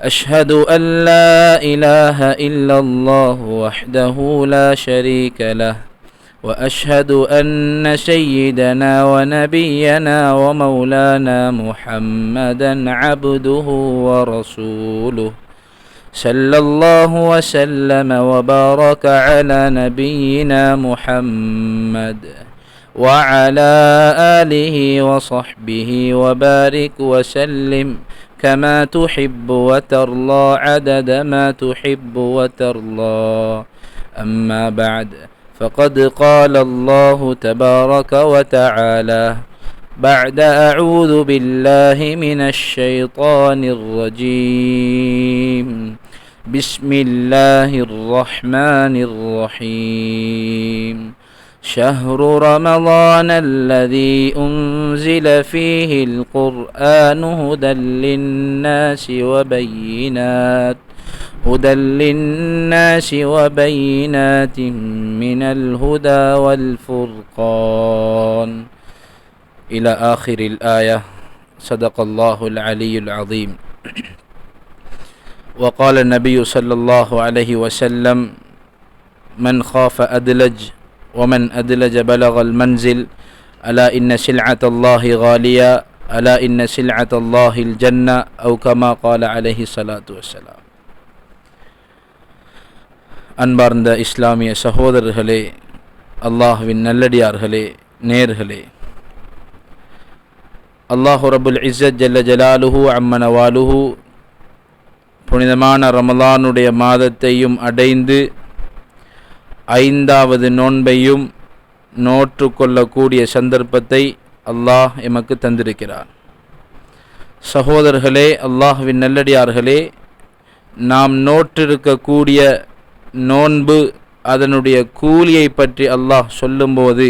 أشهد أن لا إله إلا الله وحده لا شريك له وأشهد أن سيدنا ونبينا ومولانا محمدا عبده ورسوله صلى الله وسلم وبارك على نبينا محمد وعلى آله وصحبه وبارك وسلم. كما تحب وترضى عدد ما تحب وترضى أما بعد فقد قال الله تبارك وتعالى بعد أعوذ بالله من الشيطان الرجيم بسم الله الرحمن الرحيم شهر رمضان الذي أنزل فيه القرآن هدى للناس وبينات هدى للناس وبينات من الهدى والفرقان. إلى آخر الآية. صدق الله العلي العظيم. وقال النبي صلى الله عليه وسلم من خاف أدلج ومن أدلج بلغ المنزل ألا إن سلعة الله غالية ألا إن سلعة الله الجنة أو كما قال عليه الصلاة والسلام அன்பார்ந்த இஸ்லாமிய சகோதரர்களே அல்லாஹுவின் நல்லடியார்களே நேர்களே அல்லாஹு ரபுல் இஸ்ஸத் ஜல்ல ஜலாலுஹு அம்மனவாலுஹு புனிதமான ரமலானுடைய மாதத்தையும் அடைந்து ஐந்தாவது நோன்பையும் நோற்று கொள்ளக்கூடிய சந்தர்ப்பத்தை அல்லாஹ் எமக்கு தந்திருக்கிறார். சகோதரர்களே அல்லாஹுவின் நல்லடியார்களே நாம் நோற்றிருக்கக்கூடிய நோன்பு அதனுடைய கூலியை பற்றி அல்லாஹ் சொல்லும்போது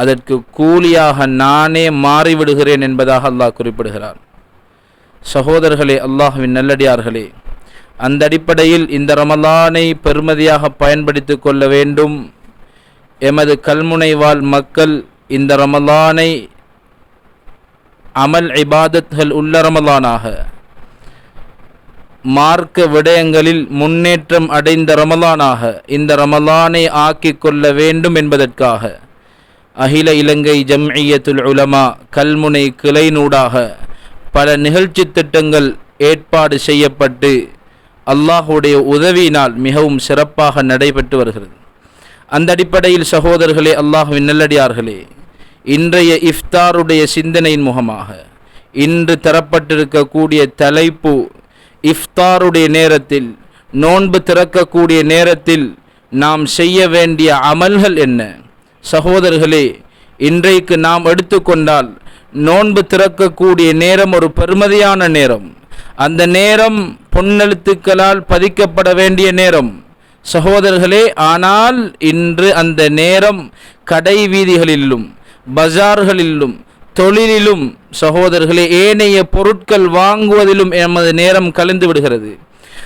அதற்கு கூலியாக நானே மாறிவிடுகிறேன் என்பதாக அல்லாஹ் குறிப்பிடுகிறார். சகோதரர்களே அல்லாஹுவின் நல்லடியார்களே அந்த அடிப்படையில் இந்த ரமலானை பெருமதியாக பயன்படுத்தி கொள்ள வேண்டும். எமது கல்முனை வாழ் மக்கள் இந்த ரமலானை அமல் இபாதத்கள் உள்ள ரமலானாக. மார்க்க விடயங்களில் முன்னேற்றம் அடைந்த ரமலானாக இந்த ரமலானை ஆக்கி கொள்ள வேண்டும் என்பதற்காக அகில இலங்கை ஜம்இயத்துல் உலமா கல்முனை கிளைநூடாக பல நிகழ்ச்சி திட்டங்கள் ஏற்பாடு செய்யப்பட்டு அல்லாஹுடைய உதவியினால் மிகவும் சிறப்பாக நடைபெற்று வருகிறது. அந்த அடிப்படையில் சகோதரர்களே அல்லாஹுவின் நல்லடியார்களே இன்றைய இஃப்தாருடைய சிந்தனையின் முகமாக இன்று தரப்பட்டிருக்கக்கூடிய தலைப்பு இஃப்தாருடைய நேரத்தில் நோன்பு திறக்கக்கூடிய நேரத்தில் நாம் செய்ய வேண்டிய அமல்கள் என்ன? சகோதரர்களே இன்றைக்கு நாம் எடுத்துக்கொண்டால் நோன்பு திறக்கக்கூடிய நேரம் ஒரு பெருமதியான நேரம். அந்த நேரம் பொன்னெழுத்துக்களால் பதிக்கப்பட வேண்டிய நேரம். சகோதரர்களே ஆனால் இன்று அந்த நேரம் கடை வீதிகளிலும் பஜார்களிலும் தொழிலிலும் சகோதரர்களே ஏனைய பொருட்கள் வாங்குவதிலும் எமது நேரம் கலந்து விடுகிறது.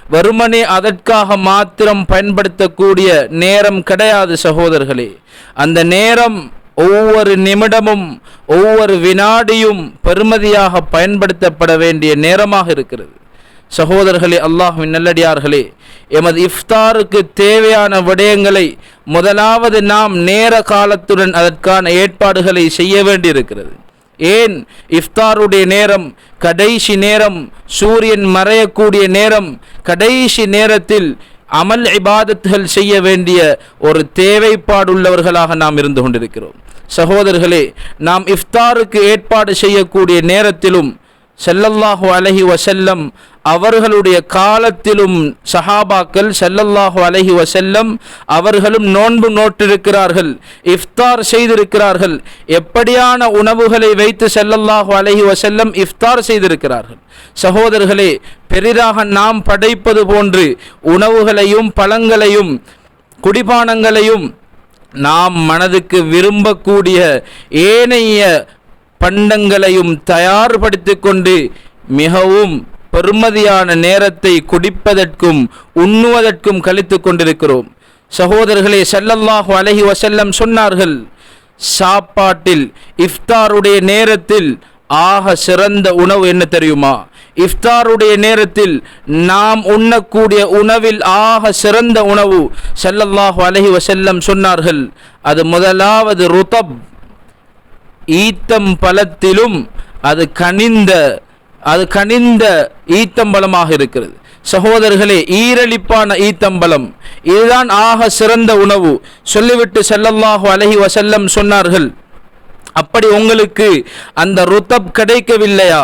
வெறுமனே அதற்காக மாத்திரம் பயன்படுத்தக்கூடிய நேரம் கிடையாது சகோதரர்களே. அந்த நேரம் ஒவ்வொரு நிமிடமும் ஒவ்வொரு வினாடியும் பெருமதியாக பயன்படுத்தப்பட வேண்டிய நேரமாக இருக்கிறது. சகோதரர்களே அல்லாஹுவின் நல்லடியார்களே எமது இஃப்தாருக்கு தேவையான விடயங்களை முதலாவது நாம் நேர காலத்துடன் அதற்கான ஏற்பாடுகளை செய்ய வேண்டியிருக்கிறது. ஏன்? இஃப்தாருடைய நேரம் கடைசி நேரம் சூரியன் மறையக்கூடிய நேரம் கடைசி நேரத்தில் அமல் இபாதத்துகள் செய்ய வேண்டிய ஒரு தேவைப்பாடுள்ளவர்களாக நாம் இருந்து கொண்டிருக்கிறோம். சகோதரர்களே நாம் இஃப்தாருக்கு ஏற்பாடு செய்யக்கூடிய நேரத்திலும் செல்லல்லாஹு அலஹி வசல்லம் அவர்களுடைய காலத்திலும் சஹாபாக்கள் செல்லல்லாஹு அலஹி வசல்லம் அவர்களும் நோன்பு நோட்டிருக்கிறார்கள் இஃப்தார் செய்திருக்கிறார்கள். எப்படியான உணவுகளை வைத்து செல்லல்லாஹு அலஹி வசல்லம் இஃப்தார் செய்திருக்கிறார்கள்? சகோதரர்களே பெரிதாக நாம் படைப்பது போன்று உணவுகளையும் பழங்களையும் குடிபானங்களையும் நாம் மனதுக்கு விரும்பக்கூடிய ஏனைய பண்டங்களையும் தயார்படுத்திக் கொண்டு மிகவும் பெருமதியான நேரத்தை குடிப்பதற்கும் உண்ணுவதற்கும் கழித்து கொண்டிருக்கிறோம். சகோதரர்களே செல்லல்லாஹு அலைஹி வசல்லம் சொன்னார்கள் சாப்பாட்டில் இஃப்தாருடைய நேரத்தில் ஆக சிறந்த உணவு என்ன தெரியுமா? இஃப்தாருடைய நேரத்தில் நாம் உண்ணக்கூடிய உணவில் ஆக சிறந்த உணவு செல்லல்லாஹு அலைஹி வசல்லம் சொன்னார்கள். அது முதலாவது ருதப் ஈத்தம் பழத்திலும் அது கனிந்த அது கனிந்த ஈத்தம்பலமாக இருக்கிறது. சகோதரர்களே ஈரளிப்பான ஈத்தம்பலம் இதுதான் ஆக சிறந்த உணவு. சொல்லிவிட்டு ஸல்லல்லாஹு அலைஹி வசல்லம் சொன்னார்கள் அப்படி உங்களுக்கு அந்த ருத்தப் கிடைக்கவில்லையா?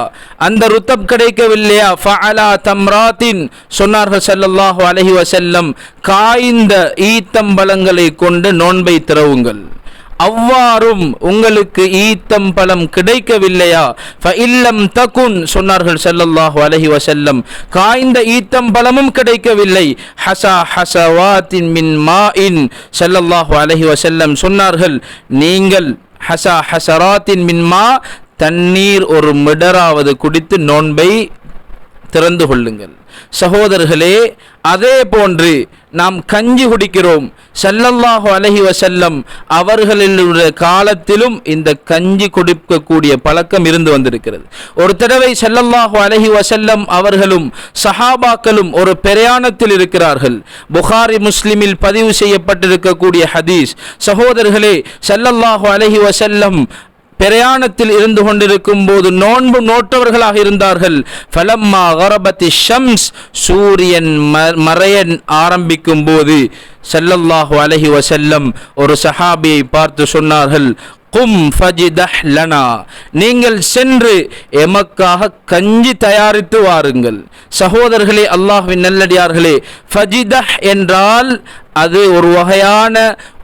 அந்த ருத்தப் கிடைக்கவில்லையா? ஃபஅலா தம்ராத்தின் சொன்னார்கள் ஸல்லல்லாஹு அலைஹி வசல்லம் காய்ந்த ஈத்தம்பலங்களை கொண்டு நோன்பை திறவுங்கள். அவ்வாறும் உங்களுக்கு ஈத்தம் பழம் கிடைக்கவில்லையா? இல்லம் தகுன் சொன்னார்கள் செல்லல்லாஹு அலஹி வசல்லம் காய்ந்த ஈத்தம் பழமும் கிடைக்கவில்லை. ஹசா ஹசவாத்தின் மின் மாஇன் செல்லல்லாஹு அலஹி வசல்லம் சொன்னார்கள். நீங்கள் ஹசா ஹசராத்தின் மின் மா தண்ணீர் ஒரு மிடராவது குடித்து நோன்பை திறந்து கொள்ளுங்கள். சகோதரர்களே அதே போன்று நாம் கஞ்சி குடிக்கிறோம். ஸல்லல்லாஹு அலைஹி வசல்லம் அவர்களுடைய காலத்திலும் இந்த கஞ்சி குடிக்கக்கூடிய பழக்கம் இருந்து வந்திருக்கிறது. ஒரு தடவை ஸல்லல்லாஹு அலைஹி வசல்லம் அவர்களும் சஹாபாக்களும் ஒரு பிரயாணத்தில் இருக்கிறார்கள். புகாரி முஸ்லிமில் பதிவு செய்யப்பட்டிருக்கக்கூடிய ஹதீஸ் சகோதரர்களே ஸல்லல்லாஹு அலைஹி வசல்லம் பிரயாணத்தில் இருந்து கொண்டிருக்கும் போது நோன்பு நோட்டவர்களாக இருந்தார்கள். ஃபலம்மா கரபத்தி ஷம்ஸ் சூரியன் மறையன் ஆரம்பிக்கும் போது செல்லல்லாஹு அலஹி வசல்லம் ஒரு சஹாபியை பார்த்து சொன்னார்கள் கும் ஃபஜிதஹ் லனா நீங்கள் சென்று எமக்காக கஞ்சி தயாரித்து வாருங்கள். சகோதரர்களே அல்லாஹ்வின் நல்லடியார்களே ஃபஜிதஹ் என்றால் அது ஒரு வகையான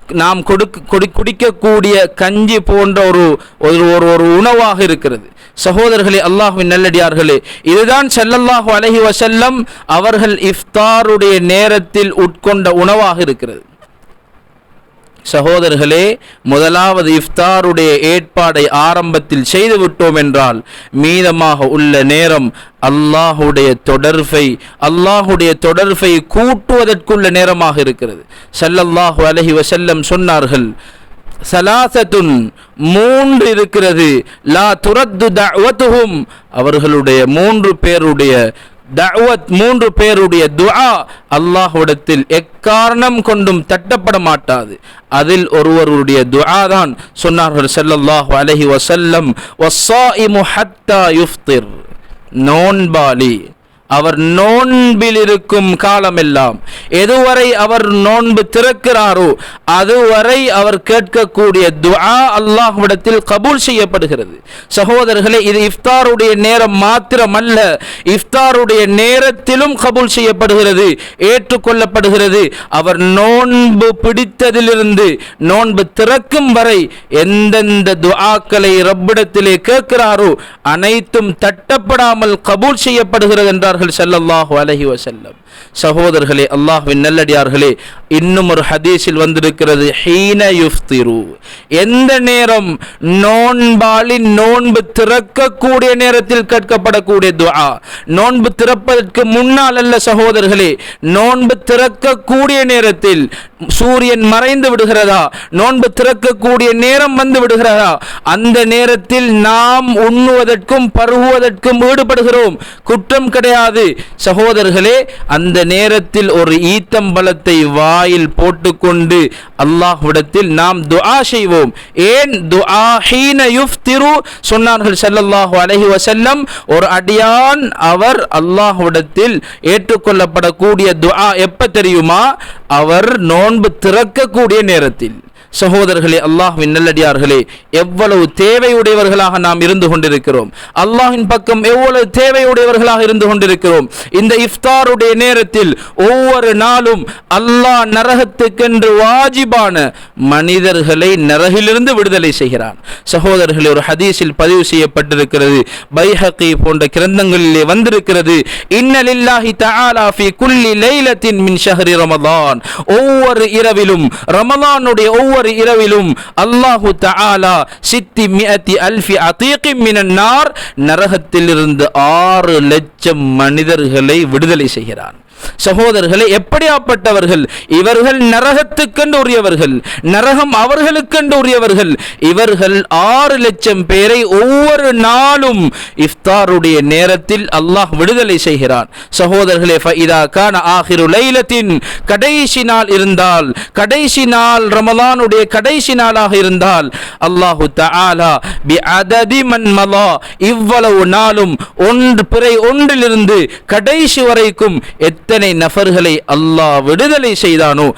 நாம் கொடுக்க குடி குடிக்கக்கூடிய கஞ்சி போன்ற ஒரு ஒரு ஒரு ஒரு உணவாக இருக்கிறது. சகோதரர்களே அல்லாஹ்வின் நல்லடியார்களே இதுதான் செல்லல்லாஹு அலைஹி வசல்லம் அவர்கள் இஃப்தாருடைய நேரத்தில் உட்கொண்ட உணவாக இருக்கிறது. சகோதரர்களே முதலாவது இஃப்தாருடைய ஏற்பாடை ஆரம்பத்தில் செய்துவிட்டோம் என்றால் மீதமாக உள்ள நேரம் அல்லாஹுடைய தொடர்பை அல்லாஹுடைய தொடர்பை கூட்டுவதற்குள்ள நேரமாக இருக்கிறது. சல்லல்லாஹு அலஹி வசல்லம் சொன்னார்கள் சலாசத்துன் மூன்று இருக்கிறது. லா துரத்து அவர்களுடைய மூன்று பேருடைய தஅவத் மூன்று பேருடைய துஆ அல்லாஹ்விடத்தில் எக்காரணம் கொண்டும் தட்டப்பட மாட்டாது. அதில் ஒருவருடைய துஆ தான் சொன்னார்கள் ஸல்லல்லாஹு அலைஹி வஸல்லம் வஸ்ஸாயிமு ஹத்தா யுஃப்திர். நோன்பாலி அவர் நோன்பில் இருக்கும் காலமெல்லாம். எதுவரை அவர் நோன்பு திறக்கிறாரோ அதுவரை அவர் கேட்கக்கூடிய துஆ அல்லாஹ்விடத்தில் கபூல் செய்யப்படுகிறது. சகோதரர்களே இது இஃப்தாருடைய நேரம் மாத்திரமல்ல. இஃப்தாருடைய நேரத்திலும் கபூல் செய்யப்படுகிறது ஏற்றுக்கொள்ளப்படுகிறது. அவர் நோன்பு பிடித்ததிலிருந்து நோன்பு திறக்கும் வரை எந்தெந்த துஆக்களை ரப்பிடத்திலே கேட்கிறாரோ அனைத்தும் தட்டப்படாமல் கபூல் செய்யப்படுகிறது என்றார்கள். ஸல்லல்லாஹு அலஹி வசல்லம் சகோதரர்களே அல்லாஹ்வின் நல்லடியார்களே இன்னும் ஒரு ஹதீஸில் வந்திருக்கிறது ஹீன யுஃப்திரு. எந்த நேரம் நோன்பாளி நோன்பு திறக்கக்கூடிய நேரத்தில் கேட்கப்படக்கூடிய துஆ? நோன்பு திறப்பதற்கு முன்னால் அல்ல சகோதரர்களே நோன்பு திறக்கக்கூடிய நேரத்தில் சூரியன் மறைந்து விடுகிறதா? நோன்பு திறக்கக்கூடிய நேரம் வந்து விடுகிறதா? அந்த நேரத்தில் நாம் உண்ணுவதற்கும் பருகுவதற்கும் ஈடுபடுகிறோம். குற்றம் கிடையாது. சகோதரர்களே அந்த நேரத்தில் ஒரு ஈத்தம்பலத்தை வாயில் போட்டுக்கொண்டு அல்லாஹ்விடத்தில் நாம் துஆ செய்வோம். ஏன்? துஆ ஹீன யுஃப்திரு சொன்னார்கள் செல்லல்லாஹு அலஹி வசல்லம் ஒரு அடியான் அவர் அல்லாஹ்விடத்தில் ஏற்றுக்கொள்ளப்படக்கூடிய துஆ எப்ப தெரியுமா? அவர் நோ நோன்பு திறக்கக்கூடிய நேரத்தில். சகோதரர்களே அல்லாஹ்வின் நல்லடியார்களே எவ்வளவு தேவையுடையவர்களாக நாம் இருந்து கொண்டிருக்கிறோம். அல்லாஹின் பக்கம் எவ்வளவு தேவையுடையவர்களாக இருந்து கொண்டிருக்கிறோம். இந்த இஃப்தாருடைய நேரத்தில் ஒவ்வொரு நாளும் அல்லாஹ் நரகத்துக்கென்று வாஜிபான மனிதர்களை நரகிலிருந்து விடுதலை செய்கிறான். சகோதரர்களே ஒரு ஹதீஸில் பதிவு செய்யப்பட்டிருக்கிறது. பைஹகி போன்ற கிரந்தங்களிலே வந்திருக்கிறது. இன்னலில்லாஹி தஆலா ஃபி குல்லி லைலத்தின் மின் ஷஹ்ரி ரமலான் ஒவ்வொரு இரவிலும் ரமலானுடைய ஒவ்வொரு இரவிலும் அல்லாஹு தஆலா சித்தி மியத்தி அல்ஃபி அதீகிம் மினன்னார் நரகத்திலிருந்து ஆறு லட்சம் மனிதர்களை விடுதலை செய்கிறான். சகோதரர்களே எப்படியாப்பட்டவர்கள்? இவர்கள் நரகத்துக்கென்று உரியவர்கள் நரகம் அவர்களுக்கென்று உரியவர்கள் இவர்கள் ஆறு லட்சம் பேரை ஒவ்வொரு நாளும் இஃப்தாருடைய நேரத்தில் அல்லாஹ் விடுதலை செய்கிறான். சகோதரர்களே கான ஆகிரு லைலத்தின் கடைசி நாள் இருந்தால் கடைசி நாள் ரமலானுடைய கடைசி நாளாக இருந்தால் அல்லாஹு தஆலா பி அததி மன் மலா இவ்வளவு நாளும் ஒன்று பிறை ஒன்றிலிருந்து கடைசி வரைக்கும் எத்தனை நபர்களை அல்லாஹ் விடுதலை செய்தானோ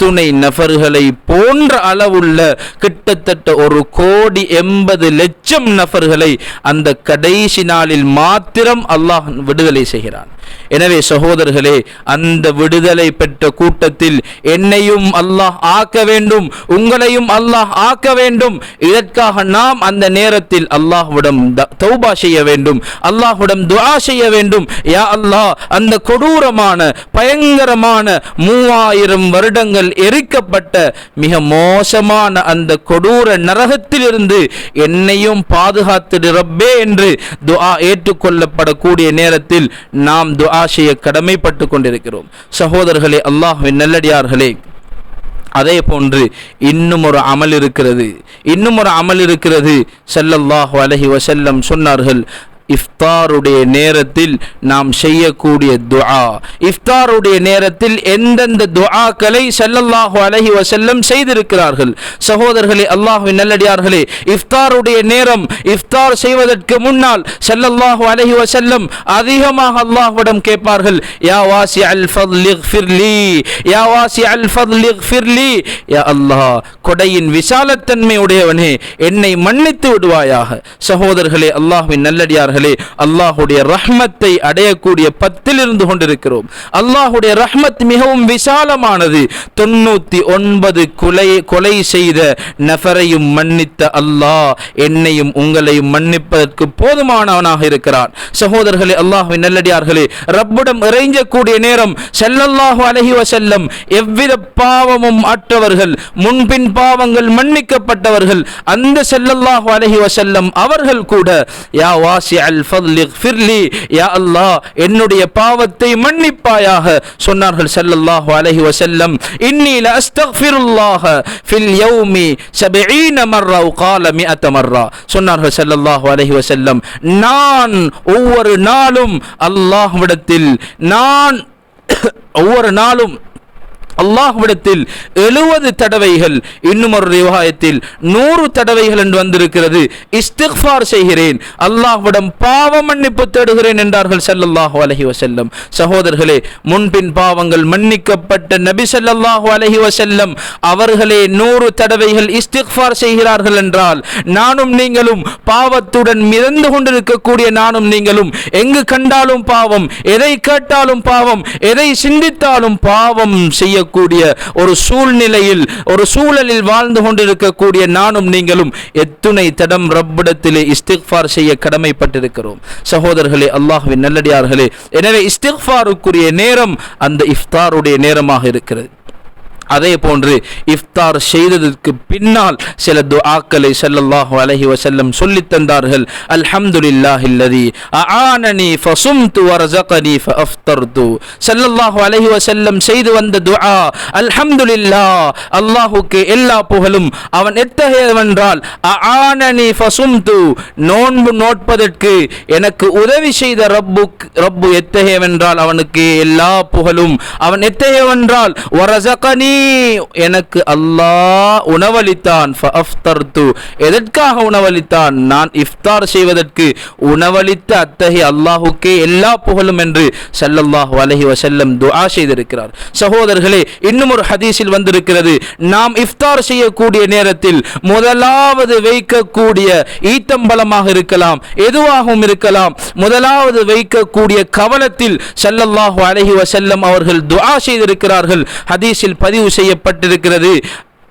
அத்துணை நபர்களை போன்ற அளவுள்ள கிட்டத்தட்ட ஒரு கோடி எண்பது லட்சம் நபர்களை அந்த கடைசி நாளில் மாத்திரம் அல்லாஹ் விடுதலை செய்கிறான். எனவே சகோதரர்களே அந்த விடுதலை பெற்ற கூட்டத்தில் என்னையும் அல்லாஹ் ஆக்க வேண்டும் உங்களையும் அல்லாஹ் ஆக்க வேண்டும். இதற்காக நாம் அந்த நேரத்தில் அல்லாஹ்விடம் த- தௌபா செய்ய வேண்டும் அல்லாஹ்விடம் துவா செய்ய வேண்டும். யா அல்லாஹ் அந்த கொடூரமான பயங்கரமான மூவாயிரம் வருடங்கள் எரிக்கப்பட்ட மிக மோசமான அந்த கொடூர நரகத்திலிருந்து என்னையும் பாதுகாத்திடு ரப்பே என்று துஆ ஏற்றுக்கொள்ளப்படக்கூடிய நேரத்தில் நாம் துஆ செய்ய கடமைப்பட்டு கொண்டிருக்கிறோம். சகோதரர்களே அல்லாஹின் நல்லடியார்களே அதே போன்று இன்னும் ஒரு அமல் இருக்கிறது. இன்னும் ஒரு அமல் இருக்கிறது. செல்லல்லாஹ் அலஹி வசல்லம் சொன்னார்கள் இஃப்தாருடைய நேரத்தில் நாம் செய்யக்கூடிய துஆ. இஃப்தாருடைய நேரத்தில் எந்தெந்த துஆக்களை செல்லல்லாஹு அலஹி வசல்லம் செய்திருக்கிறார்கள்? சகோதரர்களே அல்லாஹுவின் நல்லடியார்களே இஃப்தாருடைய நேரம் இஃப்தார் செய்வதற்கு முன்னால் செல்லல்லாஹு அலஹி வசல்லம் அதிகமாக அல்லாஹ்விடம் கேட்பார்கள் யா வாசி அல் ஃபர்லி யா வாசி அல் ஃபிர்லி யா அல்லாஹ் கொடையின் விசாலத்தன்மை உடையவனே என்னை மன்னித்து விடுவாயாக. சகோதரர்களே அல்லாஹுவின் நல்லடியார்கள் அல்லாஹ்வுடைய ரஹ்மத்தை அடையக்கூடிய பத்தில் இருந்து கொண்டிருக்கிறோம். அல்லாஹுடைய ரஹ்மத் மிகவும் விசாலமானது. தொண்ணூத்தி ஒன்பது கொலை கொலை செய்த நபரையும் மன்னித்த அல்லாஹ் என்னையும் உங்களையும் மன்னிப்பதற்கு போதுமானவனாக இருக்கிறான். சகோதரர்களே அல்லாஹுவின் நல்லடியார்களே ரப்புடம் இறைஞ்சக்கூடிய நேரம் செல்லல்லாஹு அலைஹி வஸல்லம் எவ்வித பாவமும் அற்றவர்கள் முன்பின் பாவங்கள் மன்னிக்கப்பட்டவர்கள் அந்த செல்லல்லாஹு அலைஹி வஸல்லம் அவர்கள் கூட யா வாசி அல் ஃபத்லி ஃபிர்லி யா அல்லாஹ் என்னுடைய பாவத்தை மன்னிப்பாயாக சொன்னார்கள் ஸல்லல்லாஹு அலைஹி வஸல்லம் இன்னி ல அஸ்தக்ஃபிருல்லாஹ ஃபில் யௌமி 70 மர்ரா قال 100 மர்ரா சொன்னார்கள் ஸல்லல்லாஹு அலைஹி வஸல்லம் நான் ஒவ்வொரு நாளும் அல்லாஹ்விடத்தில் நான் ஒவ்வொரு நாளும் அல்லாஹ்விடத்தில் எழுபது தடவைகள் இன்னும் ஒரு ரிவாயத்தில் நூறு தடவைகள் என்று வந்திருக்கிறது. இஸ்திஃபார் செய்கிறேன். அல்லாஹ்விடம் பாவ மன்னிப்பு தேடுகிறேன் என்றார்கள் ஸல்லல்லாஹு அலஹி வசல்லம் சகோதரர்களே முன்பின் பாவங்கள் மன்னிக்கப்பட்ட நபி ஸல்லல்லாஹு அலஹி வசல்லம் அவர்களே நூறு தடவைகள் இஸ்திஃபார் செய்கிறார்கள் என்றால் நானும் நீங்களும் பாவத்துடன் மிதந்து கொண்டிருக்கக்கூடிய நானும் நீங்களும் எங்கு கண்டாலும் பாவம் எதை கேட்டாலும் பாவம் எதை சிந்தித்தாலும் பாவம் செய்யக்கூடிய ஒரு சூழ்நிலையில் ஒரு சூழலில் வாழ்ந்து கொண்டிருக்கக்கூடிய நானும் நீங்களும் எத்துணை தடம் ரப்பிடத்திலே இஸ்திக்ஃபார் செய்ய கடமைப்பட்டிருக்கிறோம். சகோதரர்களே அல்லாஹுவின் நல்லடியார்களே எனவே இஸ்திக்ஃபாருக்குரிய நேரம் அந்த இஃப்தாருடைய நேரமாக இருக்கிறது. அதே போன்று இஃப்தார் செய்ததற்கு பின்னால் சில துஆக்களை செல்லல்லாஹு அலஹி வசல்லம் சொல்லித் தந்தார்கள். அல்ஹம்துலில்லாஹில்லதி அஆனனி ஃபஸும்து வரஸகனி ஃபஅஃப்தர்து. செல்லல்லாஹு அலஹி வசல்லம் செய்து வந்த துஆ அல்ஹம்துலில்லாஹ் அல்லாஹுக்கு எல்லா புகழும் அவன் எத்தகையவென்றால் ஃபசும் து நோன்பு நோட்பதற்கு எனக்கு உதவி செய்த ரப்பு ரப்பு எத்தகையவென்றால் அவனுக்கு எல்லா புகழும் அவன் எத்தகையவென்றால் வரஸகனி எனக்கு அல்லாஹ் உணவளித்தான். எதற்காக உணவளித்தான்? நான் இஃப்தார் செய்வதற்கு உணவளித்த அத்தகைய அல்லாஹுக்கே எல்லா புகழும் என்று ஸல்லல்லாஹு அலைஹி வசல்லம் துஆ செய்திருக்கிறார். சகோதரர்களே இன்னும் ஒரு ஹதீஸில் வந்திருக்கிறது. நாம் இஃப்தார் செய்யக்கூடிய நேரத்தில் முதலாவது வைக்கக்கூடிய ஈத்தம்பலமாக இருக்கலாம் எதுவாகவும் இருக்கலாம். முதலாவது வைக்கக்கூடிய கவலத்தில் ஸல்லல்லாஹு அலஹி வசல்லம் அவர்கள் துஆ செய்திருக்கிறார்கள். ஹதீஸில் பதிவு செய்யப்பட்டிருக்கிறது.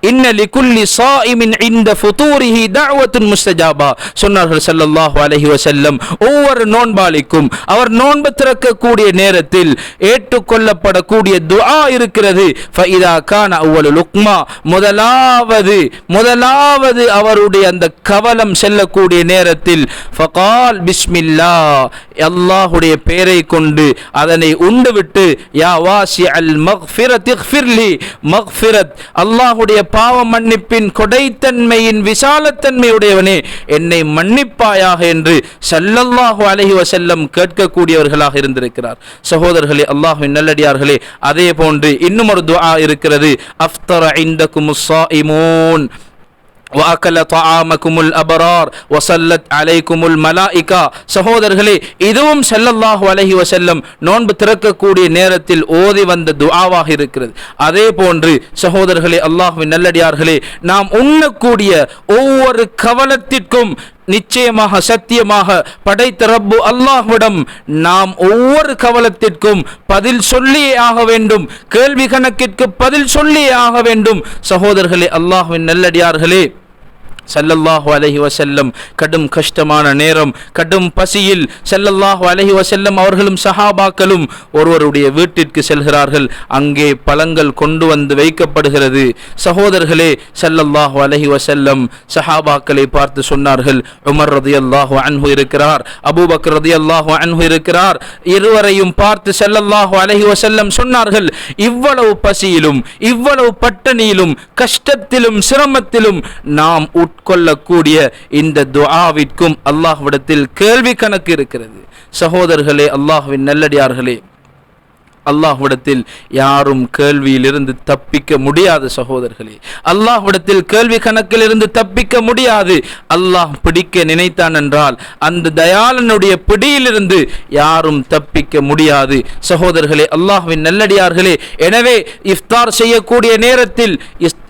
இன்ன லிகுல்லி சாயிமின் இந்த ஃபுதூரிஹி தஅவத்துன் முஸ்தஜாபா சொன்னார்கள் செல்லல்லாஹ் அலஹி வசல்லம் ஒவ்வொரு நோன்பாளிக்கும் அவர் நோன்பு திறக்கக்கூடிய நேரத்தில் ஏற்றுக்கொள்ளப்படக்கூடிய துஆ இருக்கிறது. ஃபைதா கான அவ்வளவு லுக்மா. முதலாவது முதலாவது அவருடைய அந்த கவலம் செல்லக்கூடிய நேரத்தில் ஃபகால் பிஸ்மில்லா. அல்லாஹுடைய பெயரை கொண்டு அதனை உண்டுவிட்டு யா வாசி அல் மக்ஃபிரத் இக்ஃபிர்லி மக்ஃபிரத் அல்லாஹுடைய பாவ மன்னிப்பின் கொடைத்தன்மையின் விசாலத்தன்மையுடையவனே என்னை மன்னிப்பாயாக என்று ஸல்லல்லாஹு அலைஹி செல்லம் கேட்கக்கூடியவர்களாக இருந்திருக்கிறார். சகோதரர்களே அல்லாஹ்வின் நல்லடியார்களே அதே போன்று இன்னும் ஒரு துவா இருக்கிறது. அஃப்தர் அஃப்தர இந்தகுமுஸ் இமோன் வாக்கல தாமக்குமுல் அபரார் வசல்லத் அலைக்குமுல் மலாய்கா. சகோதரர்களே இதுவும் செல்லல்லாஹு அலஹி வசல்லம் நோன்பு திறக்கக்கூடிய நேரத்தில் ஓதி வந்த துவாவாக இருக்கிறது. அதே போன்று சகோதரர்களே அல்லாஹுவின் நல்லடியார்களே நாம் உண்ணக்கூடிய ஒவ்வொரு கவனத்திற்கும் நிச்சயமாக சத்தியமாக படைத்த ரப்பு அல்லாஹ்விடம் நாம் ஒவ்வொரு கவலத்திற்கும் பதில் சொல்லியே ஆக வேண்டும். கேள்வி கணக்கிற்கு பதில் சொல்லியே ஆக வேண்டும். சகோதரர்களே அல்லாஹ்வின் நல்லடியார்களே சல்லல்லாஹு அலஹி வசல்லம் கடும் கஷ்டமான நேரம் கடும் பசியில் சல்லல்லாஹு அலஹி வசல்லம் அவர்களும் சஹாபாக்களும் ஒருவருடைய வீட்டிற்கு செல்கிறார்கள். அங்கே பழங்கள் கொண்டு வந்து வைக்கப்படுகிறது. சகோதரர்களே சல்லல்லாஹு அலஹி வசல்லம் சஹாபாக்களை பார்த்து சொன்னார்கள். உமர் ரதி அல்லாஹு அன்ஹு இருக்கிறார் அபூபக் ரதி அல்லாஹு அன்ஹு இருக்கிறார். இருவரையும் பார்த்து சல்லல்லாஹு அலஹி வசல்லம் சொன்னார்கள் இவ்வளவு பசியிலும் இவ்வளவு பட்டணியிலும் கஷ்டத்திலும் சிரமத்திலும் நாம் உட்கொள்ளக்கூடிய இந்த துஆவிற்கும் அல்லாஹ்விடத்தில் கேள்வி கணக்கு இருக்கிறது. சகோதரர்களே அல்லாஹ்வின் நல்லடியார்களே அல்லாஹ்விடத்தில் யாரும் கேள்வியிலிருந்து தப்பிக்க முடியாது சகோதரர்களே. அல்லாஹ்விடத்தில் கேள்வி கணக்கிலிருந்து தப்பிக்க முடியாது. அல்லாஹ் பிடிக்க நினைத்தான் என்றால் அந்த தயாளனுடைய பிடியிலிருந்து யாரும் தப்பிக்க முடியாது. சகோதரர்களே அல்லாஹ்வின் நல்லடியார்களே எனவே இஃப்தார் செய்யக்கூடிய நேரத்தில்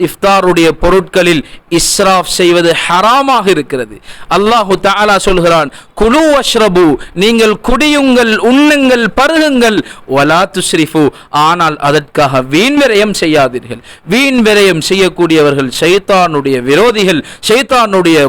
இஃப்தாருடைய பொருட்களில் இஸ்ராஃப் செய்வது ஹராமாக இருக்கிறது. அல்லாஹு தாலா சொல்கிறான் குழு அஷ்ரபு நீங்கள் குடியுங்கள் உண்ணுங்கள் பருகுங்கள் வலாத்து துஸ்ரிஃபு ஆனால் அதற்காக வீண் விரயம் செய்யாதீர்கள். வீண் விரயம் செய்யக்கூடியவர்கள் ஷைத்தானுடைய விரோதிகள் ஷைத்தானுடைய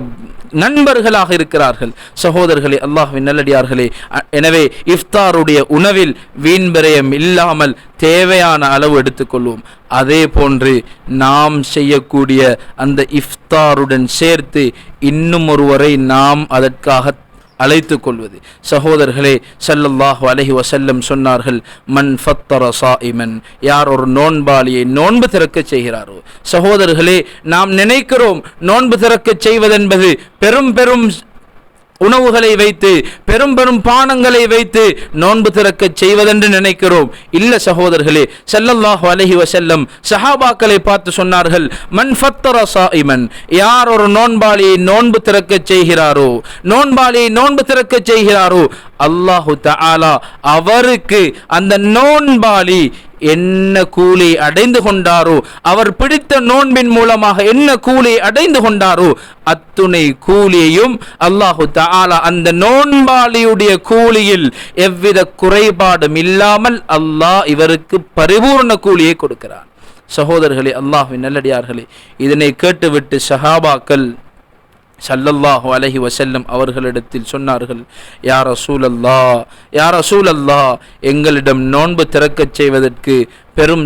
நண்பர்களாக இருக்கிறார்கள். சகோதரர்களே அல்லாஹின் நல்லடியார்களே அ- எனவே இஃப்தாருடைய உணவில் வீண் விரயம் இல்லாமல் தேவையான அளவு எடுத்துக்கொள்வோம். அதே போன்று நாம் செய்யக்கூடிய அந்த இஃப்தாருடன் சேர்த்து இன்னும் ஒருவரை நாம் அதற்காக அழைத்து கொள்வது. சகோதரர்களே சல்லல்லாஹு அலஹி வசல்லம் சொன்னார்கள் மன் ஃபத்தர சாஇமன் யார் ஒரு நோன்பாளியை நோன்பு திறக்க செய்கிறாரோ? சகோதரர்களே நாம் நினைக்கிறோம் நோன்பு திறக்கச் செய்வதென்பது பெரும் பெரும் உணவுகளை வைத்து பெரும் பெரும் பானங்களை வைத்து நோன்பு திறக்க செய்வதென்று நினைக்கிறோம். இல்ல சகோதரர்களே செல்லல்லாஹு அலஹி வசல்லம் சஹாபாக்களை பார்த்து சொன்னார்கள் மன் ஃபத்தர சாயிமன் யார் ஒரு நோன்பாளியை நோன்பு திறக்க செய்கிறாரோ நோன்பாளியை நோன்பு திறக்க செய்கிறாரோ அல்லாஹு தஆலா அவருக்கு அந்த நோன்பாளி என்ன கூலி அடைந்து கொண்டாரோ அவர் பிடித்த நோன்பின் மூலமாக என்ன கூலி அடைந்து கொண்டாரோ அத்துணை கூலியையும் அல்லாஹு தாலா அந்த நோன்பாளியுடைய கூலியில் எவ்வித குறைபாடும் இல்லாமல் அல்லாஹ் இவருக்கு பரிபூர்ண கூலியை கொடுக்கிறார் சகோதரர்களே அல்லாஹின் நல்லடியார்களே இதனை கேட்டுவிட்டு சஹாபாக்கள் ஸல்லல்லாஹு அலஹி வசல்லம் அவர்களிடத்தில் சொன்னார்கள் யார் அசூலல்லா யா ரசூலல்லா எங்களிடம் நோன்பு திறக்கச் செய்வதற்கு பெரும்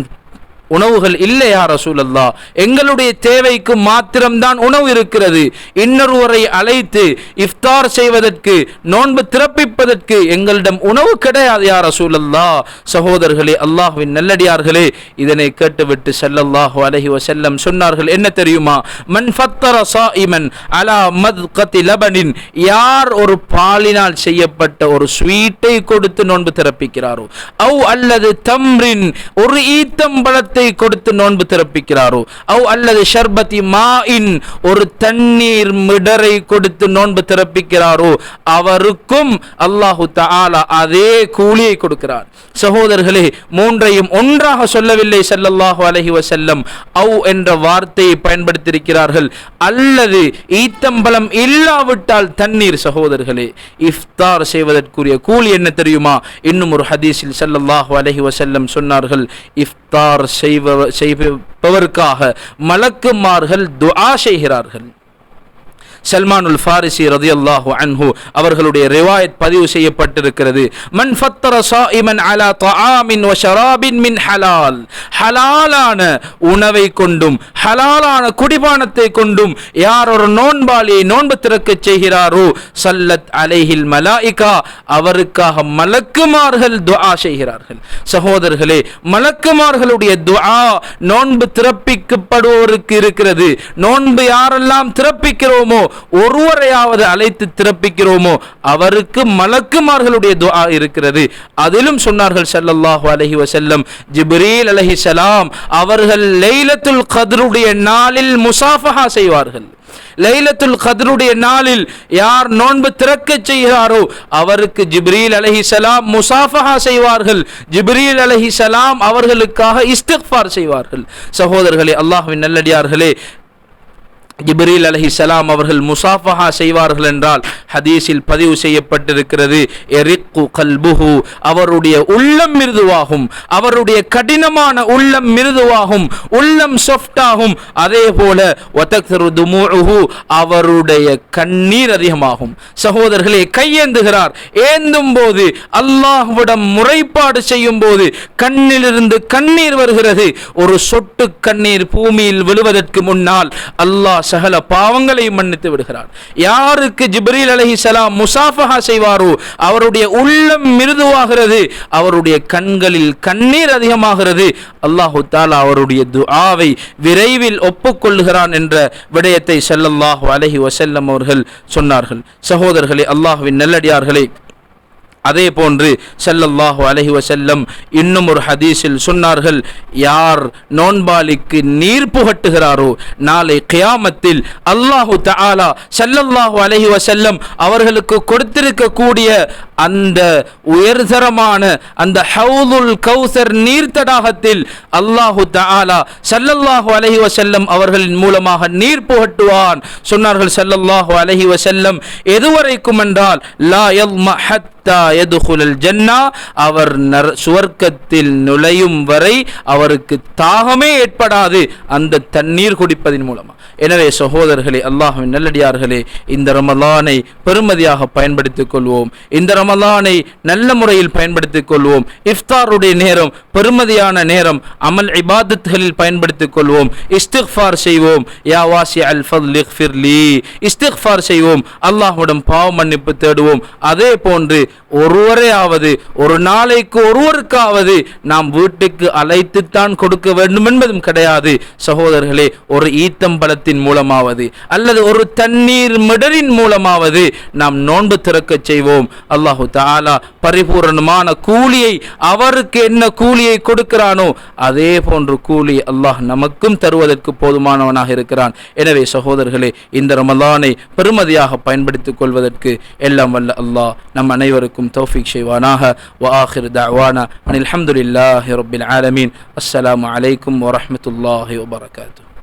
உணவுகள் இல்லையா ரசூலல்லா எங்களுடைய தேவைக்கு மாத்திரம்தான் உணவு இருக்கிறது. இன்னொருவரை அழைத்து இஃப்தார் செய்வதற்கு நோன்பு திறப்பிப்பதற்கு எங்களிடம் உணவு கிடையாது யா ரசூலல்லா சகோதரர்களே அல்லாஹ்வின் நல்லடியார்களே இதனை கேட்டுவிட்டு செல்லல்லாஹு அலஹி வசல்லம் சொன்னார்கள் என்ன தெரியுமா? மன் ஃபத்தர சாஇமன் அலா மத்கத்தி லபனின். யார் ஒரு பாலினால் செய்யப்பட்ட ஒரு ஸ்வீட்டை கொடுத்து நோன்பு திறப்பிக்கிறாரோ? அவ் அல்லது தம்ரின் ஒரு ஈத்தம்பழத்தை பழத்தை கொடுத்து நோன்பு திறப்பிக்கிறாரோ? அவ் அல்லது ஷர்பத்தி மாஇன் ஒரு தண்ணீர் மிடரை கொடுத்து நோன்பு திறப்பிக்கிறாரோ? அவருக்கும் அல்லாஹு தாலா அதே கூலியை கொடுக்கிறார். சகோதரர்களே மூன்றையும் ஒன்றாக சொல்லவில்லை ஸல்லல்லாஹு அலஹி வசல்லம் அவ் என்ற வார்த்தையை பயன்படுத்தியிருக்கிறார்கள். அல்லது ஈத்தம்பலம் இல்லாவிட்டால் தண்ணீர் சகோதரர்களே. இஃப்தார் செய்வதற்குரிய கூலி என்ன தெரியுமா? இன்னும் ஒரு ஹதீஸில் ஸல்லல்லாஹு அலஹி வசல்லம் சொன்னார்கள் இஃப்தார் செய்பவ செய்பவருக்காக மலக்குமார்கள் துஆ செய்கிறார்கள். சல்மானுல் ஃபாரிசி ரதி அல்லாஹு அன்ஹு அவர்களுடைய ரிவாயத் பதிவு செய்யப்பட்டிருக்கிறது. மன் ஃபத்தர சாயிமன் அலா தஆமின் வ ஷராபின் மின் ஹலால். ஹலாலான உணவை கொண்டும் ஹலாலான குடிபானத்தை கொண்டும் யார் ஒரு நோன்பாளியை நோன்பு திறக்கச் செய்கிறாரோ சல்லத் அலைஹில் மலாயிகா அவருக்காக மலக்குமார்கள் துஆ செய்கிறார்கள். சகோதரர்களே மலக்குமார்களுடைய துஆ நோன்பு திறப்பிக்கப்படுவோருக்கு இருக்கிறது. நோன்பு யாரெல்லாம் திறப்பிக்கிறோமோ ஒருவரையாவது அழைத்து திறப்பிக்கிறோமோ அவருக்கு மலக்குமார்களுடைய துவா இருக்கிறது. அதிலும் சொன்னார்கள் ஸல்லல்லாஹு அலஹி வசல்லம் ஜிப்ரீல் அலஹி சலாம் அவர்கள் லைலத்துல் கத்ருடைய நாளில் முசாஃபஹா செய்வார்கள். லைலத்துல் கத்ருடைய நாளில் யார் நோன்பு திறக்கச் செய்கிறாரோ அவருக்கு ஜிப்ரீல் அலஹி சலாம் முசாஃபஹா செய்வார்கள். ஜிப்ரீல் அலஹி சலாம் அவர்களுக்காக இஸ்திக்ஃபார் செய்வார்கள். சகோதரர்களே அல்லாஹ்வின் நல்லடியார்களே ஜிப்ரீல் சலாம் அவர்கள் முசாஃபஹா செய்வார்கள் என்றால் ஹதீஸில் பதிவு செய்யப்பட்டிருக்கிறது எரிக்கு கல்புஹு அவருடைய உள்ளம் மிருதுவாகும் அவருடைய கடினமான உள்ளம் மிருதுவாகும் உள்ளம் சாஃப்டாகும் அதே போல வதக்தரு அவருடைய கண்ணீர் அதிகமாகும். சகோதரர்களே கையேந்துகிறார். ஏந்தும் போது அல்லாஹ்விடம் முறைப்பாடு செய்யும் போது கண்ணிலிருந்து கண்ணீர் வருகிறது. ஒரு சொட்டு கண்ணீர் பூமியில் விழுவதற்கு முன்னால் அல்லாஹ் சகல பாவங்களை மன்னித்து விடுகிறார். யாருக்கு ஜிப்ரீல் அலைஹிஸ்ஸலாம் முசாஃபஹா செய்வாரோ அவருடைய உள்ளம் மிருதுவாகிறது அவருடைய கண்களில் கண்ணீர் அதிகமாகிறது. அல்லாஹு தாலா அவருடைய துஆவை விரைவில் ஒப்புக்கொள்கிறான் என்ற விடயத்தை செல்லல்லாஹு அலஹி வசல்லம் அவர்கள் சொன்னார்கள். சகோதரர்களே அல்லாஹுவின் நல்லடியார்களே அதே போன்று செல்லல்லாஹு அலஹி வசல்லம் இன்னும் ஒரு ஹதீஸில் சொன்னார்கள் யார் நோன்பாலிக்கு நீர் புகட்டுகிறாரோ நாளை கியாமத்தில் அல்லாஹு தஆலா செல்லல்லாஹு அலஹி வசல்லம் அவர்களுக்கு கொடுத்திருக்கக்கூடிய அந்த உயர்தரமான அந்த ஹவுதுல் கௌசர் நீர்த்தடாகத்தில் அல்லாஹு தாலா சல்லல்லாஹு அலஹி வசல்லம் அவர்களின் மூலமாக நீர் புகட்டுவான். சொன்னார்கள் சல்லல்லாஹு அலஹி வசல்லம் எதுவரைக்கும் என்றால் லா யல்ம ஹத்தா ஜன்னா. அவர் நர் சுவர்க்கத்தில் நுழையும் வரை அவருக்கு தாகமே ஏற்படாது அந்த தண்ணீர் குடிப்பதின் மூலமா. எனவே சகோதரர்களே அல்லாஹின் நல்லடியார்களே இந்த ரமலானை பெருமதியாக பயன்படுத்திக் கொள்வோம். இந்த ரமலானை நல்ல முறையில் பயன்படுத்திக் கொள்வோம். இஃப்தாருடைய நேரம் பெருமதியான நேரம். அமல் இபாதத்துகளில் பயன்படுத்திக் கொள்வோம். இஸ்திஃபார் செய்வோம். யா வாசி அல் ஃபத்ல் இஸ்திஃபார் செய்வோம். அல்லாஹுடன் பாவ மன்னிப்பு தேடுவோம். அதே போன்று ஒருவரையாவது ஒரு நாளைக்கு ஒருவருக்காவது நாம் வீட்டுக்கு அழைத்துத்தான் கொடுக்க வேண்டும் என்பதும் கிடையாது. சகோதரர்களே ஒரு ஈத்தம்பலத்தின் மூலமாவது அல்லது ஒரு தண்ணீர் மிடரின் மூலமாவது நாம் நோன்பு திறக்கச் செய்வோம். அல்லாஹ் தஆலா பரிபூரணமான கூலியை அவருக்கு என்ன கூலியை கொடுக்கிறானோ அதே போன்று கூலி அல்லாஹ் நமக்கும் தருவதற்கு போதுமானவனாக இருக்கிறான். எனவே சகோதரர்களே இந்த ரமலானை பெருமதியாக பயன்படுத்திக் கொள்வதற்கு எல்லாம் வல்ல அல்லாஹ் நம் அனைவருக்கும் தௌஃபிக் செய்வானாக. வாஹிர் ஆஹிர் தஅவானா. அனில் ஹம்துலில்லாஹி ரப்பில் ஆலமீன். அஸ்ஸலாமு அலைக்கும் வரஹ்மத்துல்லாஹி வபரகாத்துஹு